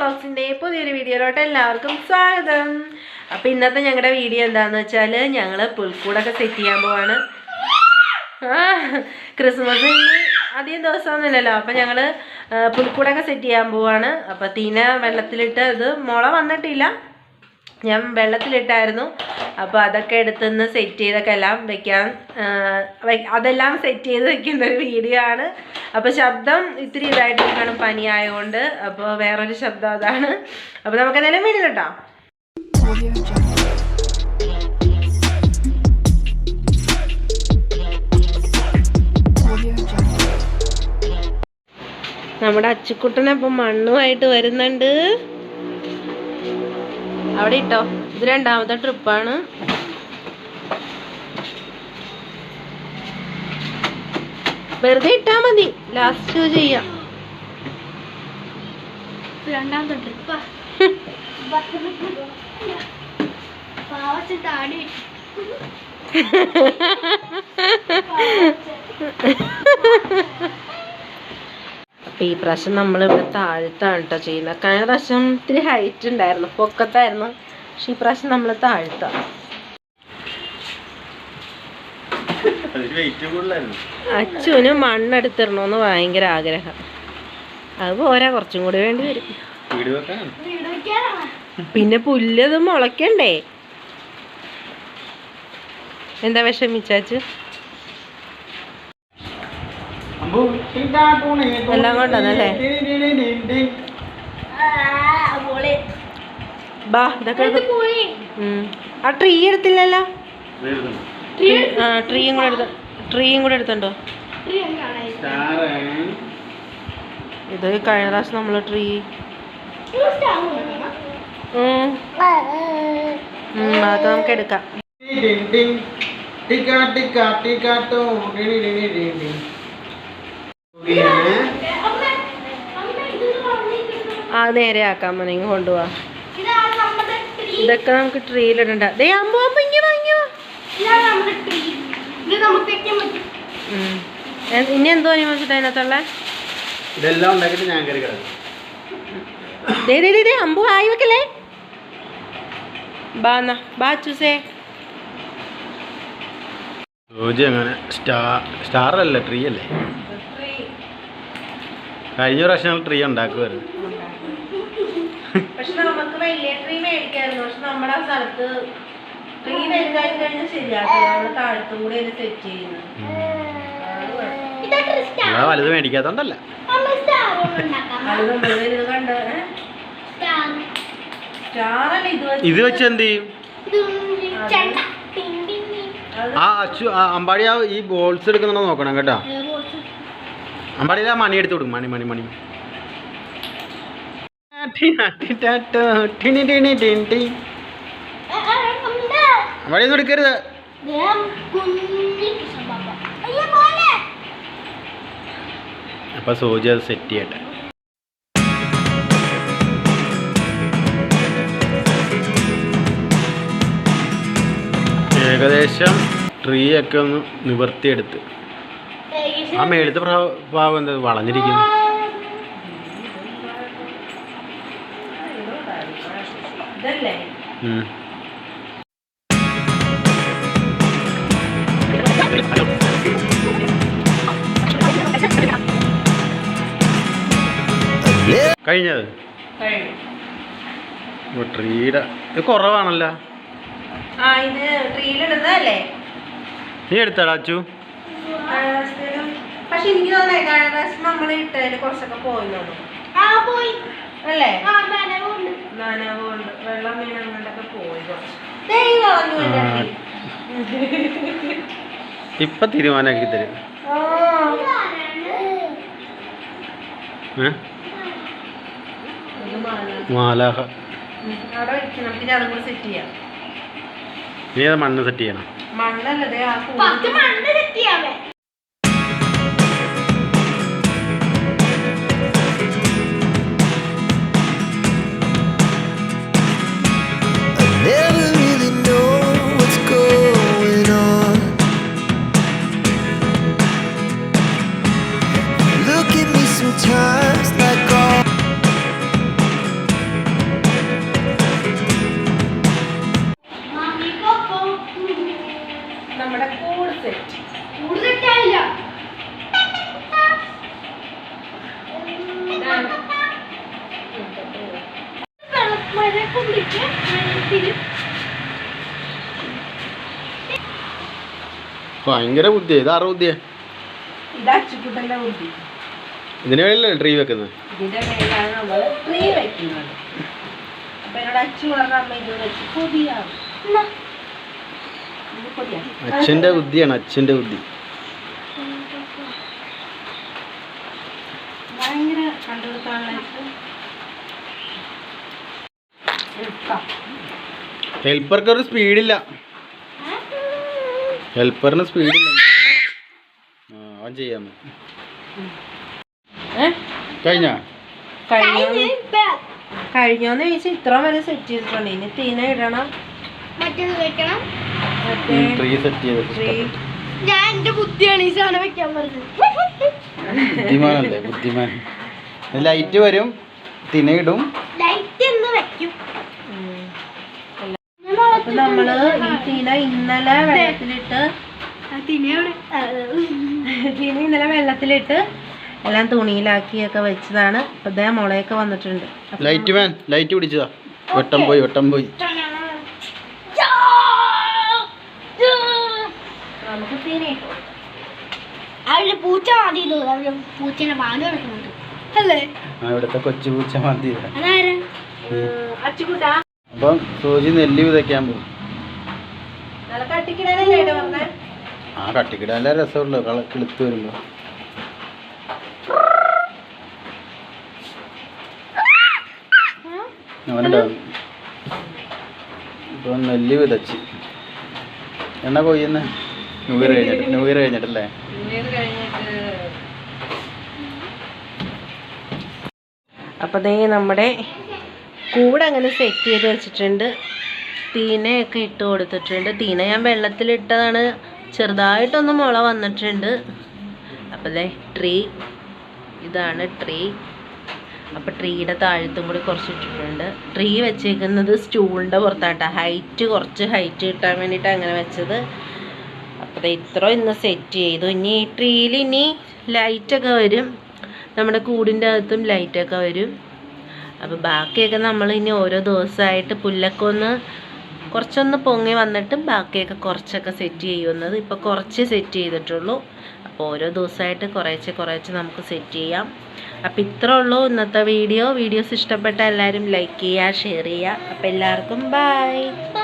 വ്ളോഗ്സിന്റെ പുതിയൊരു വീഡിയോയിലോട്ട് എല്ലാവർക്കും സ്വാഗതം. അപ്പോൾ ഇന്നത്തെ ഞങ്ങളുടെ വീഡിയോ എന്താണെന്ന് വെച്ചാൽ ഞങ്ങൾ പുൽക്കൂടൊക്കെ സെറ്റ് ചെയ്യാൻ പോവാണ്. ക്രിസ്മസ് ഇനി അധികം ദിവസമൊന്നുമില്ലല്ലോ. അപ്പം ഞങ്ങൾ പുൽക്കൂടൊക്കെ സെറ്റ് ചെയ്യാൻ പോവാണ്. അപ്പോൾ തീന വെള്ളത്തിലിട്ട് ഇത് മുള വന്നിട്ടില്ല. ഞാൻ വെള്ളത്തിലിട്ടായിരുന്നു. അപ്പോൾ അതൊക്കെ എടുത്തുനിന്ന് സെറ്റ് ചെയ്തൊക്കെ എല്ലാം വെക്കാൻ അതെല്ലാം സെറ്റ് ചെയ്ത് വെക്കുന്ന ഒരു വീഡിയോ ആണ്. അപ്പോൾ ശബ്ദം ഇത്തിരി ഇതായിട്ട് കാണും പനി ആയതുകൊണ്ട് അപ്പോൾ വേറൊരു ശബ്ദം അതാണ്. അപ്പോൾ നമുക്ക് എന്തെങ്കിലും കേട്ടോ നമ്മുടെ അച്ചുക്കുട്ടനപ്പം മണ്ണുമായിട്ട് വരുന്നുണ്ട്. അവിടെ ഇട്ടോ. ഇത് രണ്ടാമത്തെ ട്രിപ്പാണ്. വെറുതെ ഇട്ടാ മതി. ലാസ്റ്റ് ചെയ്യാം. രണ്ടാമത്തെ ട്രിപ്പാ. അപ്പൊ ഈ പ്രാവശ്യം നമ്മൾ ഇവിടെ താഴ്ത്താണ് കേട്ടോ ചെയ്യുന്നത്. കഴിഞ്ഞ പ്രാവശ്യം ഇത്തിരി ഹൈറ്റ് ഉണ്ടായിരുന്നു. പൊക്കത്തായിരുന്നു പക്ഷെ ഈ പ്രാവശ്യം നമ്മൾ താഴ്ത്താം. അച്ചുവിന് മണ്ണെടുത്തിടണമെന്ന് ഭയങ്കര ആഗ്രഹം. അത് പോരാ കുറച്ചും കൂടി വേണ്ടി വരും. വീട് വെക്കാൻ? വീട് വെക്കാനാണ് പിന്നെ പുല്ലത് മുളയ്ക്കണ്ടേ? എന്താ വിഷമിച്ചാച്ചു എല്ലാം ബാ ഇതൊക്കെ. ആ ട്രീ എടുത്തില്ലല്ലോ? ആ ട്രീയും കൂടെ എടുത്ത ട്രീയും കൂടെ എടുത്തുണ്ടോ? ഇത് കഴിഞ്ഞ പ്രാവശ്യം നമ്മൾ ട്രീ? അതൊക്കെ നമുക്ക് എടുക്കാം. അമ്മ, അമ്മ, ഇത് ആ നേരെ ആക്കാം മോനെ കൊണ്ടുപോവാ നമ്മുടെ ട്രീ ഇതൊക്കെ നമുക്ക് ട്രീയിലിടണ്ട ദേ അമ്പോ അമ്പോ ഇങ്ങനെ ഇങ്ങനെ ഇനി എന്തോ വെച്ചിട്ട് അതിനകത്തുള്ള ഇതെല്ലാം ഞാൻ അമ്പു ആയി വെക്കല്ലേ ബാ എന്നാ ബാ ചൂസേ അങ്ങനെ സ്റ്റാർ സ്റ്റാർ അല്ല ട്രീ അല്ലേ കഴിഞ്ഞ പ്രാവശ്യം ഞങ്ങൾ ട്രീ ഉണ്ടാക്കുമായിരുന്നു പക്ഷെ നമുക്ക് വലിയ ട്രീ മേടിക്കായിരുന്നു. പക്ഷെ നമ്മുടെ ആ സ്ഥലത്ത് ട്രീ വലുതായി കഴിഞ്ഞാൽ ശരിയാക്കി നമ്മൾ താഴത്തും കൂടി സെറ്റ് ചെയ്യുന്നത് വലുത് മേടിക്കാത്തോണ്ടല്ല. ഇത് വെച്ച് ഇത് വെച്ച് എന്ത് ചെയ്യും? ആ അച്ചു അമ്പാടിയാ അമ്പാടി ആ ഈ ബോൾസ് എടുക്കുന്നുണ്ടോ നോക്കണം കേട്ടോ. കുറച്ച് മണി എടുത്ത് കൊടുക്കും മണി മണി മണി. അമ്പാടി ഒന്നും എടുക്കരുത്. അപ്പൊ സൂചി അത് സെറ്റ് ചെയ്യട്ടെ ഏകദേശം ട്രീ ഒക്കെ ഒന്ന് നിവർത്തിയെടുത്ത് ആ മേളത്തെ ഭാഗം എന്താ? വളഞ്ഞിരിക്കുന്നു. ഇതല്ലേ? കഴിഞ്ഞത്? ട്രീയുടെ ഇത് കുറവാണല്ലോ. ആ ഇത് ട്രീയിലിടുന്നതല്ലേ നീ എടുത്താടാ അച്ചു. പക്ഷെ എനിക്ക് തോന്നേ കഴിഞ്ഞ പ്രാവശ്യം നമ്മൾ ഇട്ടതിന് കുറച്ചൊക്കെ പോയി ആ, പോയി. അല്ലേ? ആ, നനവുണ്ട്. പോയി കുറച്ച്. ഇപ്പൊ തീരുമാനമാക്കി തരും. മാലാഹ മണ്ണ് സെറ്റ് ചെയ്യണം. മണ്ണല്ലതേ ഭയങ്കര ബുദ്ധി ഇത് ആറ് ബുദ്ധിയാ? ഇതിന് വേണ്ടിയല്ലേ ട്രീ വെക്കുന്നത് ഇതിന്റെ മേലാണ് നമ്മൾ ട്രീ വെക്കുന്നത്. അപ്പൊ എന്നോട് പറഞ്ഞ അമ്മ ഇത് വെച്ച് അച്ഛന്റെ ബുദ്ധിയാണ് അച്ഛന്റെ ബുദ്ധി. ഭയങ്കര കണ്ടുപിടുത്തമാണല്ലോ ഹെൽപ്പർക്ക് ഒരു സ്പീഡില്ല. ഹെൽപ്പറിന് സ്പീഡില്ല. ചെയ്യാമോ ഏ? കഴിഞ്ഞാ? കഴിഞ്ഞോന്ന്? ചോദിച്ചാൽ ഇത്ര വരെ സെറ്റ് ചെയ്തിട്ടുണ്ട്. ഇനി തീന ഇടണം. ട്രീ സെറ്റ് ചെയ്ത് ഞാൻ എന്റെ ബുദ്ധിയാണ് ഈ സാധനം വെക്കാൻ പറഞ്ഞത്. ബുദ്ധിമാനല്ലേ ബുദ്ധിമാൻ. ലൈറ്റ് വരും തിനയിടും ലൈറ്റ് എന്ന് വെക്കും. അപ്പൊ നമ്മൾ ഈ തീന ഇന്നലെ വെള്ളത്തിലിട്ട് തീന ഇന്നലെ വെള്ളത്തിലിട്ട് എല്ലാം തുണിയിലാക്കിയൊക്കെ വെച്ചതാണ്. അപ്പൊ ഇതേ മുളയൊക്കെ വന്നിട്ടുണ്ട്. ലൈറ്റ് വേൻ ലൈറ്റ് പിടിച്ചതാ. വെട്ടം പോയി വെട്ടം പോയി. നമുക്ക് തീന പൂച്ച മതി അവിടെ പൂച്ചനെ പാൽ കിടക്കുന്നുണ്ട് അല്ലേ? ഇവിടുത്തെ കൊച്ചു പൂച്ച മതി അതാരാ? അച്ചുകൂട്ടാ. അപ്പം സൂചി നെല്ലി വിതയ്ക്കാൻ പോകും. ആ കട്ടിക്കിടാനല്ലേ രസമുള്ളൂ. കള കിളുത്ത് വരുമ്പോ. അവനുണ്ടാവും ഇപ്പൊ നെല്ല് വിതച്ച്. എണ്ണ കൊയ്യുന്ന? ന്യൂ ഇയർ കഴിഞ്ഞിട്ട് ന്യൂ ഇയർ കഴിഞ്ഞിട്ടല്ലേ? അപ്പൊ ദേ നമ്മുടെ കൂടെ അങ്ങനെ സെറ്റ് ചെയ്ത് വെച്ചിട്ടുണ്ട്. തീനയൊക്കെ ഇട്ട് കൊടുത്തിട്ടുണ്ട്. തീന ഞാൻ വെള്ളത്തിലിട്ടതാണ്. ചെറുതായിട്ടൊന്ന് മുള വന്നിട്ടുണ്ട്. അപ്പോൾ ദേ ട്രീ ഇതാണ് ട്രീ അപ്പോൾ ട്രീയുടെ താഴത്തും കൂടി കുറച്ച് ഇട്ടിട്ടുണ്ട്. ട്രീ വെച്ചേക്കുന്നത് സ്റ്റൂളിന്റെ പുറത്താട്ടോ. ഹൈറ്റ് കുറച്ച് ഹൈറ്റ് കിട്ടാൻ വേണ്ടിയിട്ട് അങ്ങനെ വെച്ചത്. അപ്പോൾ ഇത്ര ഇന്ന് സെറ്റ് ചെയ്തു. ഇനി ഈ ട്രീയിൽ ഇനി ലൈറ്റൊക്കെ വരും. നമ്മുടെ കൂടിന്റെ അകത്തും ലൈറ്റൊക്കെ വരും. അപ്പോൾ ബാക്കിയൊക്കെ നമ്മൾ ഇനി ഓരോ ദിവസമായിട്ട് പുല്ലൊക്കെ ഒന്ന് കുറച്ചൊന്ന് പൊങ്ങി വന്നിട്ട് ബാക്കിയൊക്കെ കുറച്ചൊക്കെ സെറ്റ് ചെയ്യുന്നത് ഇപ്പോൾ കുറച്ച് സെറ്റ് ചെയ്തിട്ടുള്ളൂ. അപ്പോൾ ഓരോ ദിവസമായിട്ട് കുറേശ്ശെ കുറേശ്ശെ നമുക്ക് സെറ്റ് ചെയ്യാം. അപ്പോൾ ഇത്രേ ഉള്ളൂ ഇന്നത്തെ വീഡിയോ. വീഡിയോസ് ഇഷ്ടപ്പെട്ട എല്ലാവരും ലൈക്ക് ചെയ്യുക ഷെയർ ചെയ്യുക. അപ്പോൾ എല്ലാവർക്കും ബൈ